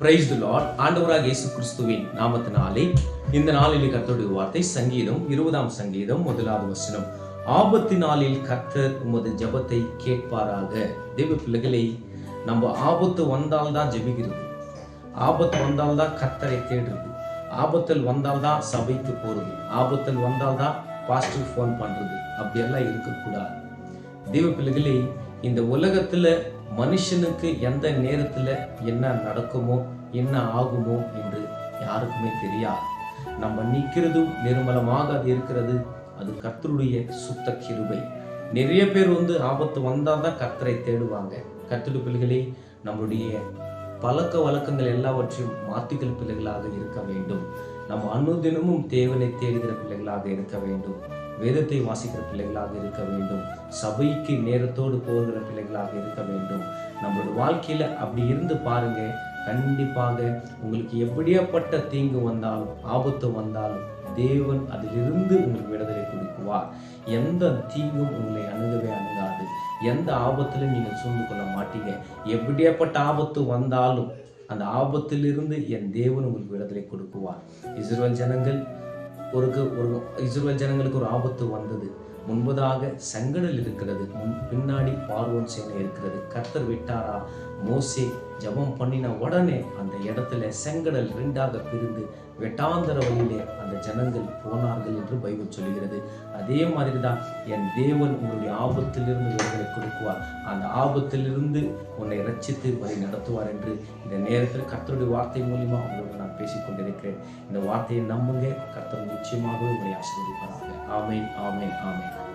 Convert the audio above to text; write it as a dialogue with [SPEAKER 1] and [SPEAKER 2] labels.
[SPEAKER 1] Praise the Lord ஆண்டவராக இயேசு கிறிஸ்துவின் நாமத்தினாலே இந்த நாளில் கர்த்தருடைய வார்த்தை சங்கீதம் இருபதாம் சங்கீதம் முதலாவது வசனம். ஆபத்து நாளில் கர்த்தர் உமது ஜெபத்தை கேட்பாராக. தெய்வ பிள்ளைகளை நம்ம ஆபத்து வந்தால்தான் ஜெபிக்கிறது. ஆபத்து வந்தால்தான் கர்த்தரை தேடுறது. ஆபத்தில் வந்தால்தான் சபைக்கு போகிறது ஆபத்தில் வந்தால்தான் பாஸ்டர் ஃபோன் பண்ணுறது அப்படியெல்லாம் இருக்கக்கூடாது. தெய்வ பிள்ளைகளே இந்த உலகத்தில் மனுஷனுக்கு எந்த நேரத்தில் என்ன நடக்குமோ என்ன ஆகுமோ என்று யாருக்குமே தெரியாது. நம்ம நிற்கிறதும் நிர்மலமாக அது இருக்கிறது. அது கர்த்தருடைய சுத்த கிருபை. நிறைய பேர் வந்து ஆபத்து வந்தால் தான் கர்த்தரை தேடுவாங்க. கர்த்தருடைய பிள்ளைகளே நம்மளுடைய பழக்க வழக்கங்கள் எல்லாவற்றையும் மாற்றுகிற பிள்ளைகளாக இருக்க வேண்டும். நம்ம அனுதினமும் தேவனை தேடுகிற பிள்ளைகளாக இருக்க வேண்டும். வேதத்தை வாசிக்கிற பிள்ளைகளாக இருக்க வேண்டும். சபைக்கு நேரத்தோடு போகிற பிள்ளைகளாக இருக்க வேண்டும். நம்மளோட வாழ்க்கையில அப்படி இருந்து பாருங்க. கண்டிப்பாக உங்களுக்கு எப்படியாப்பட்ட தீங்கு வந்தாலும் ஆபத்து வந்தாலும் தேவன் அதிலிருந்து உங்களுக்கு விடுதலை கொடுக்குவார். எந்த தீங்கும் உங்களை அணுகவே அணுகாது. எந்த ஆபத்திலும் நீங்கள் சூழ்ந்து கொள்ள மாட்டீங்க. எப்படியாப்பட்ட ஆபத்து வந்தாலும் அந்த ஆபத்திலிருந்து என் தேவன் உங்களுக்கு விடுதலை கொடுக்குவார். இஸ்ரேல் ஜனங்கள் ஒரு ஒரு இஸ்ரேல் ஜனங்களுக்கு ஒரு ஆபத்து வந்தது. முன்பதாக செங்கடல் இருக்கிறது. முன் பின்னாடி பார்வோன் சேனை இருக்கிறது. கர்த்தர் விட்டாரா? மோசே ஜெபம் பண்ணின உடனே அந்த இடத்துல செங்கடல் ரெண்டாக பிரிந்து வெட்டாந்தர வழியிலே அந்த ஜனங்கள் போனார்கள் என்று பைபிள் சொல்கிறது அதே மாதிரி தான் என் தேவன் உங்களுடைய ஆபத்திலிருந்து உங்களை கொடுக்குவார். அந்த ஆபத்திலிருந்து உன்னை ரட்சித்து வழி நடத்துவார் என்று இந்த நேரத்தில் கர்த்தருடைய வார்த்தை மூலியமாக உங்களோடு நான் பேசிக்கொண்டிருக்கிறேன். இந்த வார்த்தையை நம்புங்க. கர்த்தர் நிச்சயமாகவே உங்களை ஆசீர்வதிப்பார் ஆமென் ஆமென் ஆமென்